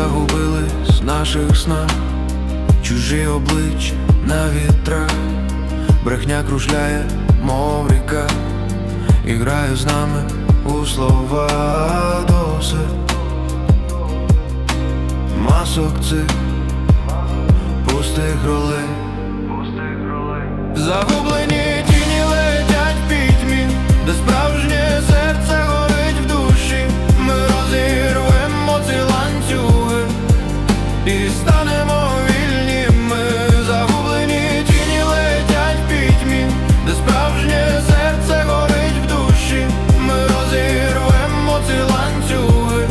загубились в наших снах, чужі обличчя на вітрах, брехня кружляє, мов ріка, і грає з нами у слова досить. Масок цих пустих ролей. І станемо вільні. Ми загублені тіні летять пітьмі, де справжнє серце горить в душі. Ми розірвемо ці ланцюги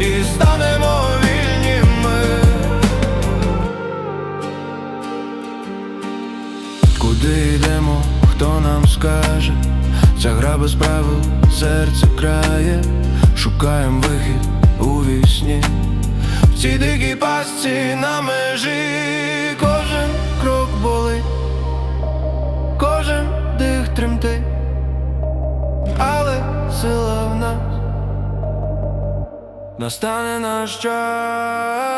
і станемо вільні. Ми Куди йдемо, хто нам скаже? Ця гра без правил, серце крає, шукаємо вихід у вісні. В цій пастці на межі кожен крок болить, кожен дих тремтить, але сила в нас. Настане наш час.